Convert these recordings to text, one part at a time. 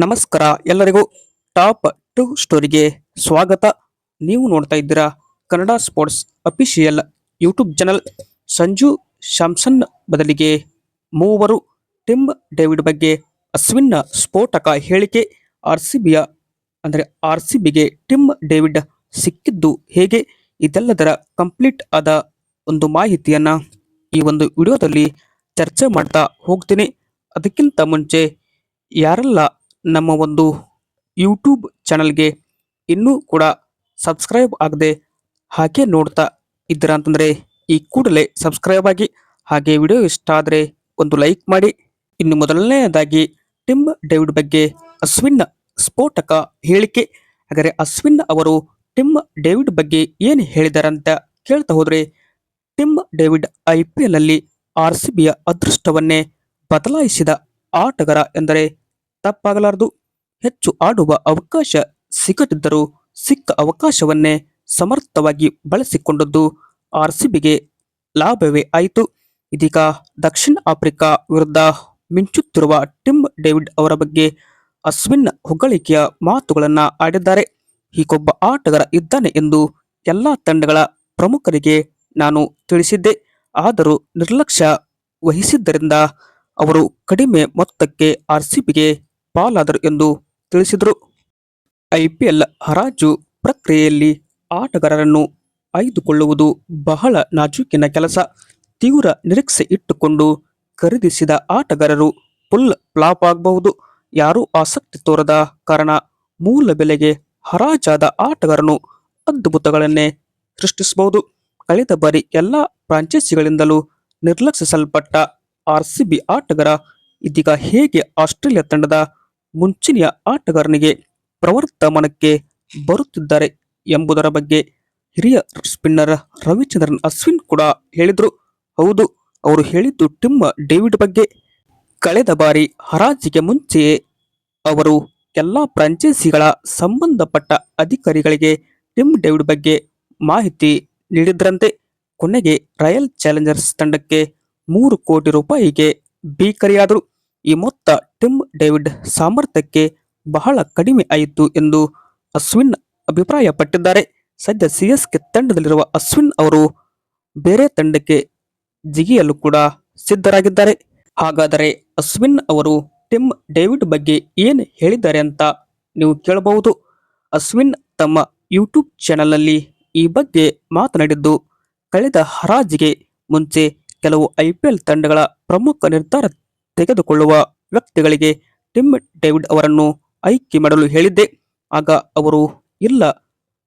ನಮಸ್ಕಾರ ಎಲ್ಲರಿಗೂ top two ಸ್ಟೋರಿಗೆ ಸ್ವಾಗತ. ನೀವು ನೋಡ್ತಾ ಇದ್ದೀರಾ Kannada sports official YouTube channel. Sanju Samson ಬದಲಿಗೆ ಮೂವರು, ಟಿಮ್ ಡೇವಿಡ್ ಬಗ್ಗೆ ಅಶ್ವಿನ್ನ ಸ್ಫೋಟಕ ಹೇಳಿಕೆ. ಆರ್ ಸಿ ಬಿಯ ಅಂದರೆ ಆರ್ ಸಿ ಬಿಗೆ ಟಿಮ್ ಡೇವಿಡ್ ಸಿಕ್ಕಿದ್ದು ಹೇಗೆ? ಇದೆಲ್ಲದರ ಕಂಪ್ಲೀಟ್ ಆದ ಒಂದು ಮಾಹಿತಿಯನ್ನು ಈ ಒಂದು ವಿಡಿಯೋದಲ್ಲಿ ಚರ್ಚೆ ಮಾಡ್ತಾ ಹೋಗ್ತೀನಿ. ಅದಕ್ಕಿಂತ ಮುಂಚೆ ಯಾರೆಲ್ಲ ನಮ್ಮ ಒಂದು ಯೂಟ್ಯೂಬ್ ಚಾನಲ್ಗೆ ಇನ್ನೂ ಕೂಡ ಸಬ್ಸ್ಕ್ರೈಬ್ ಆಗದೆ ಹಾಗೆ ನೋಡ್ತಾ ಇದ್ದೀರಾ ಅಂತಂದರೆ ಈ ಕೂಡಲೇ ಸಬ್ಸ್ಕ್ರೈಬ್ ಆಗಿ ಹಾಗೆ ವಿಡಿಯೋ ಇಷ್ಟ ಆದರೆ ಒಂದು ಲೈಕ್ ಮಾಡಿ. ಇನ್ನು ಮೊದಲನೆಯದಾಗಿ ಟಿಮ್ ಡೇವಿಡ್ ಬಗ್ಗೆ ಅಶ್ವಿನ್ ಸ್ಫೋಟಕ ಹೇಳಿಕೆ. ಹಾಗಾದರೆ ಅಶ್ವಿನ್ ಅವರು ಟಿಮ್ ಡೇವಿಡ್ ಬಗ್ಗೆ ಏನು ಹೇಳಿದ್ದಾರೆ ಅಂತ ಕೇಳ್ತಾ ಹೋದರೆ Tim David I P L ಅಲ್ಲಿ ಆರ್ ಸಿ ಬಿಯ ಅದೃಷ್ಟವನ್ನೇ ಬದಲಾಯಿಸಿದ ಆಟಗಾರ ಎಂದರೆ ತಪ್ಪಾಗಲಾರದು. ಹೆಚ್ಚು ಆಡುವ ಅವಕಾಶ ಸಿಗದಿದ್ದರೂ ಸಿಕ್ಕ ಅವಕಾಶವನ್ನೇ ಸಮರ್ಥವಾಗಿ ಬಳಸಿಕೊಂಡದ್ದು ಆರ್ ಸಿ ಬಿಗೆ ಲಾಭವೇ ಆಯಿತು. ಇದೀಗ ದಕ್ಷಿಣ ಆಫ್ರಿಕಾ ವಿರುದ್ಧ ಮಿಂಚುತ್ತಿರುವ ಟಿಮ್ ಡೇವಿಡ್ ಅವರ ಬಗ್ಗೆ ಅಶ್ವಿನ್ ಹೊಗಳಿಕೆಯ ಮಾತುಗಳನ್ನು ಆಡಿದ್ದಾರೆ. ಹೀಗೊಬ್ಬ ಆಟಗಾರ ಇದ್ದಾನೆ ಎಂದು ಎಲ್ಲ ತಂಡಗಳ ಪ್ರಮುಖರಿಗೆ ನಾನು ತಿಳಿಸಿದ್ದೆ. ಆದರೂ ನಿರ್ಲಕ್ಷ್ಯ ವಹಿಸಿದ್ದರಿಂದ ಅವರು ಕಡಿಮೆ ಮೊತ್ತಕ್ಕೆ ಆರ್ಸಿಬಿಗೆ ಪಾಲಾದರು ಎಂದು ತಿಳಿಸಿದರು. ಐಪಿಎಲ್ ಹರಾಜು ಪ್ರಕ್ರಿಯೆಯಲ್ಲಿ ಆಟಗಾರರನ್ನು ಆಯ್ದುಕೊಳ್ಳುವುದು ಬಹಳ ನಾಜೂಕಿನ ಕೆಲಸ. ತೀವ್ರ ನಿರೀಕ್ಷೆ ಇಟ್ಟುಕೊಂಡು ಖರೀದಿಸಿದ ಆಟಗಾರರು ಫುಲ್ ಫ್ಲಾಪ್ ಆಗಬಹುದು. ಯಾರೂ ಆಸಕ್ತಿ ತೋರದ ಕಾರಣ ಮೂಲ ಬೆಲೆಗೆ ಹರಾಜಾದ ಆಟಗಾರನು ಅದ್ಭುತಗಳನ್ನೇ ಸೃಷ್ಟಿಸಬಹುದು. ಕಳೆದ ಬಾರಿ ಎಲ್ಲ ಫ್ರಾಂಚೈಸಿಗಳಿಂದಲೂ ನಿರ್ಲಕ್ಷಿಸಲ್ಪಟ್ಟ ಆರ್ಸಿಬಿ ಆಟಗಾರ ಇದೀಗ ಹೇಗೆ ಆಸ್ಟ್ರೇಲಿಯಾ ತಂಡದ ಮುಂಚೂಣಿಯ ಆಟಗಾರನಿಗೆ ಪ್ರವರ್ತಮಾನಕ್ಕೆ ಬರುತ್ತಿದ್ದಾರೆ ಎಂಬುದರ ಬಗ್ಗೆ ಹಿರಿಯ ಸ್ಪಿನ್ನರ್ ರವಿಚಂದ್ರನ್ ಅಶ್ವಿನ್ ಕೂಡ ಹೇಳಿದರು. ಹೌದು, ಅವರು ಹೇಳಿದ್ದು ಟಿಮ್ಮ ಡೇವಿಡ್ ಬಗ್ಗೆ. ಕಳೆದ ಬಾರಿ ಹರಾಜಿಗೆ ಮುಂಚೆಯೇ ಅವರು ಎಲ್ಲ ಫ್ರಾಂಚೈಸಿಗಳ ಸಂಬಂಧಪಟ್ಟ ಅಧಿಕಾರಿಗಳಿಗೆ ಟಿಮ್ ಡೇವಿಡ್ ಬಗ್ಗೆ ಮಾಹಿತಿ ನೀಡಿದ್ರಂತೆ. ಕೊನೆಗೆ ರಾಯಲ್ ಚಾಲೆಂಜರ್ಸ್ ತಂಡಕ್ಕೆ ಮೂರು ಕೋಟಿ ರೂಪಾಯಿಗೆ ಬೇಕರಿಯಾದರು. ಈ ಮೊತ್ತ ಟಿಮ್ ಡೇವಿಡ್ ಸಾಮರ್ಥ್ಯಕ್ಕೆ ಬಹಳ ಕಡಿಮೆ ಆಯಿತು ಎಂದು ಅಶ್ವಿನ್ ಅಭಿಪ್ರಾಯಪಟ್ಟಿದ್ದಾರೆ. ಸದ್ಯ ಸಿಎಸ್ಕೆ ತಂಡದಲ್ಲಿರುವ ಅಶ್ವಿನ್ ಅವರು ಬೇರೆ ತಂಡಕ್ಕೆ ಜಿಗಿಯಲು ಕೂಡ ಸಿದ್ಧರಾಗಿದ್ದಾರೆ. ಹಾಗಾದರೆ ಅಶ್ವಿನ್ ಅವರು ಟಿಮ್ ಡೇವಿಡ್ ಬಗ್ಗೆ ಏನು ಹೇಳಿದ್ದಾರೆ ಅಂತ ನೀವು ಕೇಳಬಹುದು. ಅಶ್ವಿನ್ ತಮ್ಮ ಯೂಟ್ಯೂಬ್ ಚಾನೆಲ್ನಲ್ಲಿ ಈ ಬಗ್ಗೆ ಮಾತನಾಡಿದ್ದು, ಕಳೆದ ಹರಾಜಿಗೆ ಮುಂಚೆ ಕೆಲವು ಐಪಿಎಲ್ ತಂಡಗಳ ಪ್ರಮುಖ ನಿರ್ಧಾರ ತೆಗೆದುಕೊಳ್ಳುವ ವ್ಯಕ್ತಿಗಳಿಗೆ ಟಿಮ್ ಡೇವಿಡ್ ಅವರನ್ನು ಆಯ್ಕೆ ಮಾಡಲು ಹೇಳಿದ್ದೆ. ಆಗ ಅವರು, ಇಲ್ಲ,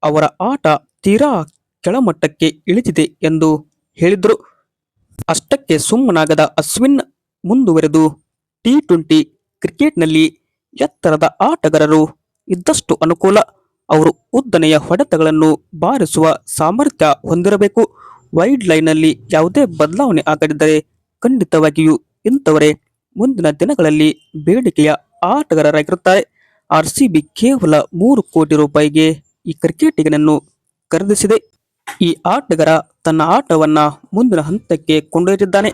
ಅವರ ಆಟ ತೀರಾ ಕೆಳಮಟ್ಟಕ್ಕೆ ಇಳಿದಿದೆ ಎಂದು ಹೇಳಿದರು. ಅಷ್ಟಕ್ಕೆ ಸುಮ್ಮನಾಗದ ಅಶ್ವಿನ್ ಮುಂದುವರೆದು ಟಿ ಟ್ವೆಂಟಿ ಕ್ರಿಕೆಟ್ನಲ್ಲಿ ಎತ್ತರದ ಆಟಗಾರರು ಇದ್ದಷ್ಟು ಅನುಕೂಲ. ಅವರು ಉದ್ದನೆಯ ಹೊಡೆತಗಳನ್ನು ಬಾರಿಸುವ ಸಾಮರ್ಥ್ಯ ಹೊಂದಿರಬೇಕು. ವೈಡ್ ಲೈನ್ನಲ್ಲಿ ಯಾವುದೇ ಬದಲಾವಣೆ ಆಗದಿದ್ದರೆ ಖಂಡಿತವಾಗಿಯೂ ಇಂಥವರೇ ಮುಂದಿನ ದಿನಗಳಲ್ಲಿ ಬೇಡಿಕೆಯ ಆಟಗಾರರಾಗಿರುತ್ತಾರೆ. ಆರ್ ಸಿಬಿ ಕೇವಲ ಮೂರು ಕೋಟಿ ರೂಪಾಯಿಗೆ ಈ ಕ್ರಿಕೆಟಿಗನನ್ನು ಖರೀದಿಸಿದೆ. ಈ ಆಟಗಾರ ತನ್ನ ಆಟವನ್ನ ಮುಂದಿನ ಹಂತಕ್ಕೆ ಕೊಂಡೊಯ್ದಿದ್ದಾನೆ.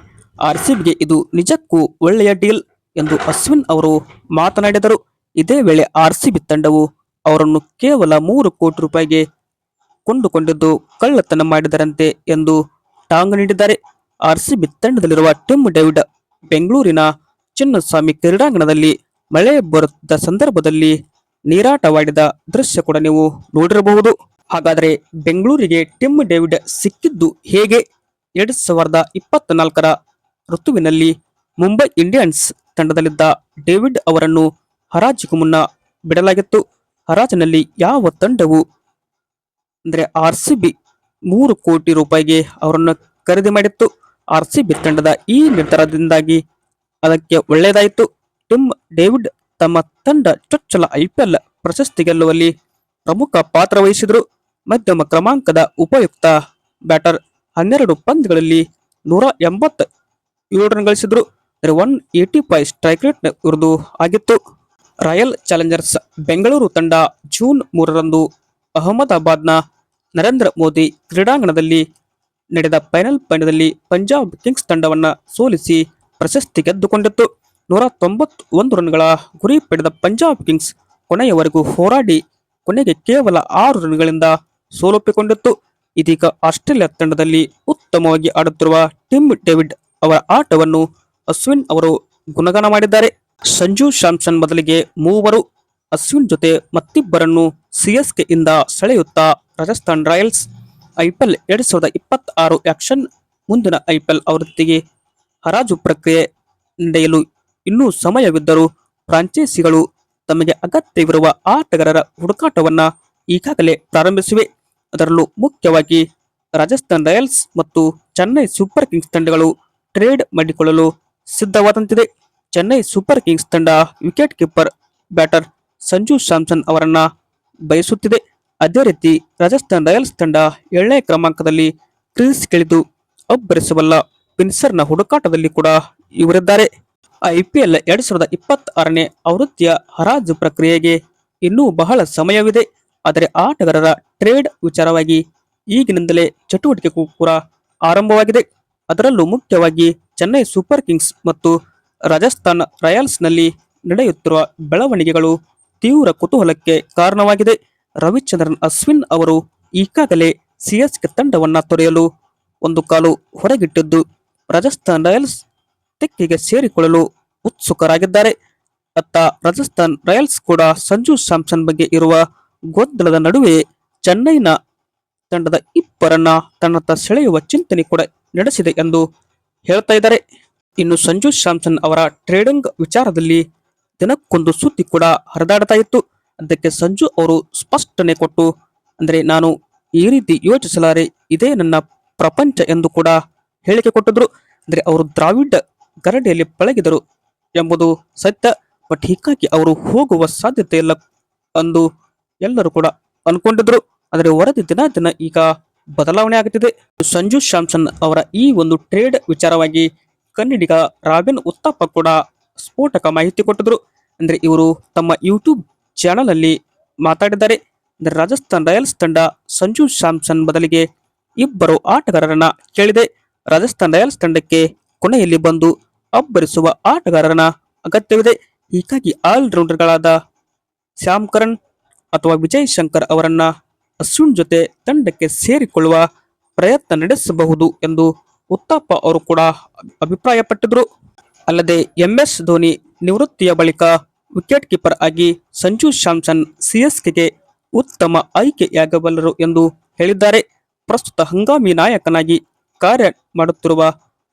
ಆರ್ ಸಿಬಿಗೆ ಇದು ನಿಜಕ್ಕೂ ಒಳ್ಳೆಯ ಡೀಲ್ ಎಂದು ಅಶ್ವಿನ್ ಅವರು ಮಾತನಾಡಿದರು. ಇದೇ ವೇಳೆ ಆರ್ ಸಿಬಿ ತಂಡವು ಅವರನ್ನು ಕೇವಲ ಮೂರು ಕೋಟಿ ರೂಪಾಯಿಗೆ ಕೊಂಡುಕೊಂಡಿದ್ದು ಕಳ್ಳತನ ಮಾಡಿದರಂತೆ ಎಂದು ಟಾಂಗ್ ನೀಡಿದ್ದಾರೆ. ಆರ್ ಸಿಬಿ ತಂಡದಲ್ಲಿರುವ ಟಿಮ್ ಡೇವಿಡ್ ಬೆಂಗಳೂರಿನ ಚಿನ್ನಸ್ವಾಮಿ ಕ್ರೀಡಾಂಗಣದಲ್ಲಿ ಮಳೆ ಬರುತ್ತಿದ್ದ ಸಂದರ್ಭದಲ್ಲಿ ನೀರಾಟವಾಡಿದ ದೃಶ್ಯ ಕೂಡ ನೀವು ನೋಡಿರಬಹುದು. ಹಾಗಾದರೆ ಬೆಂಗಳೂರಿಗೆ ಟಿಮ್ ಡೇವಿಡ್ ಸಿಕ್ಕಿದ್ದು ಹೇಗೆ? ಎರಡ್ ಸಾವಿರದ ಇಪ್ಪತ್ನಾಲ್ಕರ ಋತುವಿನಲ್ಲಿ ಮುಂಬೈ ಇಂಡಿಯನ್ಸ್ ತಂಡದಲ್ಲಿದ್ದ ಡೇವಿಡ್ ಅವರನ್ನು ಹರಾಜಿಗೂ ಮುನ್ನ ಬಿಡಲಾಗಿತ್ತು. ಹರಾಜಿನಲ್ಲಿ ಯಾವ ತಂಡವು ಅಂದರೆ ಆರ್ ಸಿ ಬಿ ಮೂರು ಕೋಟಿ ರೂಪಾಯಿಗೆ ಅವರನ್ನು ಖರೀದಿ ಮಾಡಿತ್ತು. ಆರ್ ಸಿ ಬಿ ತಂಡದ ಈ ನಿರ್ಧಾರದಿಂದಾಗಿ ಅದಕ್ಕೆ ಒಳ್ಳೆಯದಾಯಿತು. ಟಿಮ್ ಡೇವಿಡ್ ತಮ್ಮ ತಂಡ ಚೊಚ್ಚಲ ಐಪಿಎಲ್ ಪ್ರಶಸ್ತಿ ಗೆಲ್ಲುವಲ್ಲಿ ಪ್ರಮುಖ ಪಾತ್ರ ವಹಿಸಿದರು. ಮಧ್ಯಮ ಕ್ರಮಾಂಕದ ಉಪಯುಕ್ತ ಬ್ಯಾಟರ್ ಹನ್ನೆರಡು ಪಂದ್ಯಗಳಲ್ಲಿ ನೂರ ಎಂಬತ್ತು ಏಳು run ಗಳಿಸಿದ್ರು. One eighty five strike rate ಇರುವುದು ಆಗಿತ್ತು. ರಾಯಲ್ ಚಾಲೆಂಜರ್ಸ್ ಬೆಂಗಳೂರು ತಂಡ ಜೂನ್ ಮೂರರಂದು ಅಹಮದಾಬಾದ್ನ ನರೇಂದ್ರ ಮೋದಿ ಕ್ರೀಡಾಂಗಣದಲ್ಲಿ ನಡೆದ ಫೈನಲ್ ಪಂದ್ಯದಲ್ಲಿ ಪಂಜಾಬ್ ಕಿಂಗ್ಸ್ ತಂಡವನ್ನು ಸೋಲಿಸಿ ಪ್ರಶಸ್ತಿ ಗೆದ್ದುಕೊಂಡಿತ್ತು ನೂರ ತೊಂಬತ್ತೊಂದು ರನ್ಗಳ ಗುರಿ ಪಡೆದ ಪಂಜಾಬ್ ಕಿಂಗ್ಸ್ ಕೊನೆಯವರೆಗೂ ಹೋರಾಡಿ ಕೊನೆಗೆ ಕೇವಲ ಆರು ರನ್ಗಳಿಂದ ಸೋಲೊಪ್ಪಿಕೊಂಡಿತ್ತು. ಇದೀಗ ಆಸ್ಟ್ರೇಲಿಯಾ ತಂಡದಲ್ಲಿ ಉತ್ತಮವಾಗಿ ಆಡುತ್ತಿರುವ ಟಿಮ್ ಡೇವಿಡ್ ಅವರ ಆಟವನ್ನು ಅಶ್ವಿನ್ ಅವರು ಗುಣಗಾನ ಮಾಡಿದ್ದಾರೆ. ಸಂಜು ಶಾಮ್ಸನ್ ಬದಲಿಗೆ ಮೂವರು, ಅಶ್ವಿನ್ ಜೊತೆ ಮತ್ತಿಬ್ಬರನ್ನು ಸಿಎಸ್ಕೆ ಇಂದ ಸೆಳೆಯುತ್ತಾ ರಾಜಸ್ಥಾನ್ ರಾಯಲ್ಸ್ ಐಪಿಎಲ್ ಎರಡ್ ಸಾವಿರದ ಇಪ್ಪತ್ತಾರು ಆಕ್ಷನ್ ಮುಂದಿನ ಐಪಿಎಲ್ ಆವೃತ್ತಿಗೆ ಹರಾಜು ಪ್ರಕ್ರಿಯೆ ನಡೆಯಲು ಇನ್ನೂ ಸಮಯವಿದ್ದರೂ ಫ್ರಾಂಚೈಸಿಗಳು ತಮಗೆ ಅಗತ್ಯವಿರುವ ಆಟಗಾರರ ಹುಡುಕಾಟವನ್ನು ಈಗಾಗಲೇ ಪ್ರಾರಂಭಿಸಿವೆ. ಅದರಲ್ಲೂ ಮುಖ್ಯವಾಗಿ ರಾಜಸ್ಥಾನ್ ರಾಯಲ್ಸ್ ಮತ್ತು ಚೆನ್ನೈ ಸೂಪರ್ ಕಿಂಗ್ಸ್ ತಂಡಗಳು ಟ್ರೇಡ್ ಮಾಡಿಕೊಳ್ಳಲು ಸಿದ್ಧವಾದಂತಿದೆ. ಚೆನ್ನೈ ಸೂಪರ್ ಕಿಂಗ್ಸ್ ತಂಡ wicket keeper, batter Sanju Samson ಅವರನ್ನ ಬಯಸುತ್ತಿದೆ. ಅದೇ ರೀತಿ ರಾಜಸ್ಥಾನ್ ರಾಯಲ್ಸ್ ತಂಡ ಏಳನೇ ಕ್ರಮಾಂಕದಲ್ಲಿ ಕ್ರೀಸ್ಗಿಳಿದು ಅಬ್ಬರಿಸಬಲ್ಲ ಪಿನ್ಸರ್ನ ಹುಡುಕಾಟದಲ್ಲಿ ಕೂಡ ಇವರಿದ್ದಾರೆ. ಐಪಿಎಲ್ ಎರಡ್ ಸಾವಿರದ ಇಪ್ಪತ್ತಾರನೇ ಆವೃತ್ತಿಯ ಹರಾಜು ಪ್ರಕ್ರಿಯೆಗೆ ಇನ್ನೂ ಬಹಳ ಸಮಯವಿದೆ. ಆದರೆ ಆಟಗಾರರ ಟ್ರೇಡ್ ವಿಚಾರವಾಗಿ ಈಗಿನಿಂದಲೇ ಚಟುವಟಿಕೆ ಕೂಡ ಆರಂಭವಾಗಿದೆ. ಅದರಲ್ಲೂ ಮುಖ್ಯವಾಗಿ ಚೆನ್ನೈ ಸೂಪರ್ ಕಿಂಗ್ಸ್ ಮತ್ತು ರಾಜಸ್ಥಾನ್ ರಾಯಲ್ಸ್ನಲ್ಲಿ ನಡೆಯುತ್ತಿರುವ ಬೆಳವಣಿಗೆಗಳು ತೀವ್ರ ಕುತೂಹಲಕ್ಕೆ ಕಾರಣವಾಗಿದೆ. ರವಿಚಂದ್ರನ್, ಅಶ್ವಿನ್ ಅವರು ಈಗಾಗಲೇ ಸಿಎಸ್ಕೆ ತಂಡವನ್ನು ತೊರೆಯಲು ಒಂದು ಕಾಲು ಹೊರಗಿಟ್ಟಿದ್ದು ರಾಜಸ್ಥಾನ್ ರಾಯಲ್ಸ್ ತೆಕ್ಕೆಗೆ ಸೇರಿಕೊಳ್ಳಲು ಉತ್ಸುಕರಾಗಿದ್ದಾರೆ. ಅತ್ತ ರಾಜಸ್ಥಾನ್ ರಾಯಲ್ಸ್ ಕೂಡ ಸಂಜು ಸ್ಯಾಮ್ಸನ್ ಬಗ್ಗೆ ಇರುವ ಗೊಂದಲದ ನಡುವೆ ಚೆನ್ನೈನ ತಂಡದ ಇಬ್ಬರನ್ನ ತನ್ನತ್ತ ಸೆಳೆಯುವ ಚಿಂತನೆ ಕೂಡ ನಡೆಸಿದೆ ಎಂದು ಹೇಳ್ತಾ ಇದ್ದಾರೆ. ಇನ್ನು ಸಂಜು ಸ್ಯಾಮ್ಸನ್ ಅವರ ಟ್ರೇಡಿಂಗ್ ವಿಚಾರದಲ್ಲಿ ದಿನಕ್ಕೊಂದು ಸುದ್ದಿ ಕೂಡ ಹರಿದಾಡ್ತಾ ಇತ್ತು. ಅದಕ್ಕೆ ಸಂಜು ಅವರು ಸ್ಪಷ್ಟನೆ ಕೊಟ್ಟು, ಅಂದರೆ ನಾನು ಈ ರೀತಿ ಯೋಚಿಸಲಾರೆ, ಇದೇ ನನ್ನ ಪ್ರಪಂಚ ಎಂದು ಕೂಡ ಹೇಳಿಕೆ ಕೊಟ್ಟಿದ್ರು. ಅಂದರೆ ಅವರು ದ್ರಾವಿಡ ಗರಡಿಯಲ್ಲಿ ಪಳಗಿದರು ಎಂಬುದು ಸತ್ಯ. ಬಟ್ ಹೀಗಾಗಿ ಅವರು ಹೋಗುವ ಸಾಧ್ಯತೆ ಇಲ್ಲ ಅಂದು ಎಲ್ಲರೂ ಕೂಡ ಅನ್ಕೊಂಡಿದ್ರು. ಆದರೆ ವರದಿ ದಿನ ದಿನ ಈಗ ಬದಲಾವಣೆ ಆಗುತ್ತಿದೆ ಸಂಜು ಶ್ಯಾಮ್ಸನ್ ಅವರ ಈ ಒಂದು ಟ್ರೇಡ್ ವಿಚಾರವಾಗಿ ಕನ್ನಡಿಗ ರಾಬಿನ್ ಉತ್ತಪ್ಪ ಕೂಡ ಸ್ಫೋಟಕ ಮಾಹಿತಿ ಕೊಟ್ಟಿದ್ರು. ಅಂದ್ರೆ ಇವರು ತಮ್ಮ ಯೂಟ್ಯೂಬ್ ಚಾನಲ್ ಅಲ್ಲಿ ಮಾತಾಡಿದ್ದಾರೆ. ಅಂದ್ರೆ ರಾಜಸ್ಥಾನ್ ರಾಯಲ್ಸ್ ತಂಡ ಸಂಜು ಶ್ಯಾಮ್ಸನ್ ಬದಲಿಗೆ ಇಬ್ಬರು ಆಟಗಾರರನ್ನ ಕೇಳಿದೆ. ರಾಜಸ್ಥಾನ್ ರಾಯಲ್ಸ್ ತಂಡಕ್ಕೆ ಕೊನೆಯಲ್ಲಿ ಬಂದು ಅಬ್ಬರಿಸುವ ಆಟಗಾರನ ಅಗತ್ಯವಿದೆ. ಹೀಗಾಗಿ ಆಲ್ರೌಂಡರ್ಗಳಾದ ಶ್ಯಾಮ್ ಕರಣ್ ಅಥವಾ ವಿಜಯ್ ಶಂಕರ್ ಅವರನ್ನ ಅಶ್ವಿನ್ ಜೊತೆ ತಂಡಕ್ಕೆ ಸೇರಿಕೊಳ್ಳುವ ಪ್ರಯತ್ನ ನಡೆಸಬಹುದು ಎಂದು ಉತ್ತಪ್ಪ ಅವರು ಕೂಡ ಅಭಿಪ್ರಾಯಪಟ್ಟಿದ್ರು. ಅಲ್ಲದೆ ಎಂಎಸ್ ಧೋನಿ ನಿವೃತ್ತಿಯ ಬಳಿಕ ವಿಕೆಟ್ ಕೀಪರ್ ಆಗಿ ಸಂಜು ಸ್ಯಾಮ್ಸನ್ ಸಿಎಸ್ಕೆಗೆ ಉತ್ತಮ ಆಯ್ಕೆಯಾಗಬಲ್ಲರು ಎಂದು ಹೇಳಿದ್ದಾರೆ. ಪ್ರಸ್ತುತ ಹಂಗಾಮಿ ನಾಯಕನಾಗಿ ಕಾರ್ಯ ಮಾಡುತ್ತಿರುವ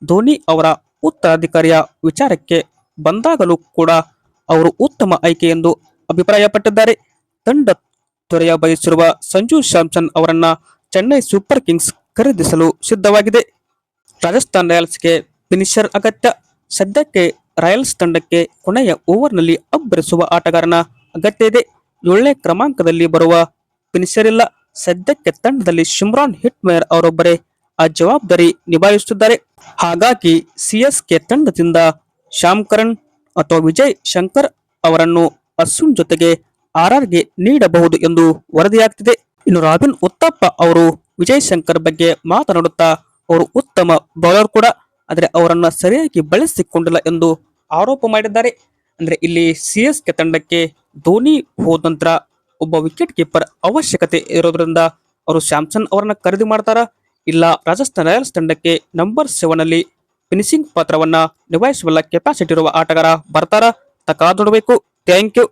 ಧೋನಿ ಅವರ ಉತ್ತರಾಧಿಕಾರಿಯ ವಿಚಾರಕ್ಕೆ ಬಂದಾಗಲೂ ಕೂಡ ಅವರು ಉತ್ತಮ ಆಯ್ಕೆ ಎಂದು ಅಭಿಪ್ರಾಯಪಟ್ಟಿದ್ದಾರೆ. ತಂಡ ತೊರೆಯ ಬಯಸಿರುವ ಸಂಜು ಸ್ಯಾಮ್ಸನ್ ಅವರನ್ನ ಚೆನ್ನೈ ಸೂಪರ್ ಕಿಂಗ್ಸ್ ಖರೀದಿಸಲು ಸಿದ್ಧವಾಗಿದೆ. ರಾಜಸ್ಥಾನ್ ರಾಯಲ್ಸ್ಗೆ ಫಿನಿಷರ್ ಅಗತ್ಯ. ಸದ್ಯಕ್ಕೆ ರಾಯಲ್ಸ್ ತಂಡಕ್ಕೆ ಕೊನೆಯ ಓವರ್ನಲ್ಲಿ ಅಬ್ಬರಿಸುವ ಆಟಗಾರನ ಅಗತ್ಯ ಇದೆ. ಏಳನೇ ಕ್ರಮಾಂಕದಲ್ಲಿ ಬರುವ ಫಿನಿಷರ್ ಇಲ್ಲ. ಸದ್ಯಕ್ಕೆ ತಂಡದಲ್ಲಿ ಶಿಮ್ರಾನ್ ಹಿಟ್ಮೇರ್ ಅವರೊಬ್ಬರೇ ಆ ಜವಾಬ್ದಾರಿ ನಿಭಾಯಿಸುತ್ತಿದ್ದಾರೆ. ಹಾಗಾಗಿ ಸಿಎಸ್ಕೆ ತಂಡದಿಂದ ಶ್ಯಾಮ್ ಕರಣ್ ಅಥವಾ ವಿಜಯ್ ಶಂಕರ್ ಅವರನ್ನು ಅಶ್ವಿನ್ ಜೊತೆಗೆ ಆರ್ಆರ್ಗೆ ನೀಡಬಹುದು ಎಂದು ವರದಿಯಾಗ್ತಿದೆ. ಇನ್ನು ರಾಬಿನ್ ಉತ್ತಪ್ಪ ಅವರು ವಿಜಯ್ ಶಂಕರ್ ಬಗ್ಗೆ ಮಾತನಾಡುತ್ತಾ, ಅವರು ಉತ್ತಮ ಬೌಲರ್ ಕೂಡ, ಆದರೆ ಅವರನ್ನು ಸರಿಯಾಗಿ ಬಳಸಿಕೊಂಡಿಲ್ಲ ಎಂದು ಆರೋಪ ಮಾಡಿದ್ದಾರೆ. ಅಂದ್ರೆ ಇಲ್ಲಿ ಸಿಎಸ್ಕೆ ತಂಡಕ್ಕೆ ಧೋನಿ ಹೋದ ನಂತರ ಒಬ್ಬ ವಿಕೆಟ್ ಕೀಪರ್ ಅವಶ್ಯಕತೆ ಇರೋದ್ರಿಂದ ಅವರು ಸ್ಯಾಮ್ಸನ್ ಅವರನ್ನ ಖರೀದಿ ಮಾಡ್ತಾರಾ? ಇಲ್ಲ, ರಾಜಸ್ಥಾನ್ ರಾಯಲ್ಸ್ ತಂಡಕ್ಕೆ ನಂಬರ್ ಸೆವೆನ್ ಅಲ್ಲಿ ಫಿನಿಶಿಂಗ್ ಪಾತ್ರವನ್ನ ನಿಭಾಯಿಸಬಲ್ಲ ಕೆಪಾಸಿಟಿ ಇರುವ ಆಟಗಾರ ಬರ್ತಾರ? ತಕಾದೊಡಬೇಕು ಥ್ಯಾಂಕ್ ಯು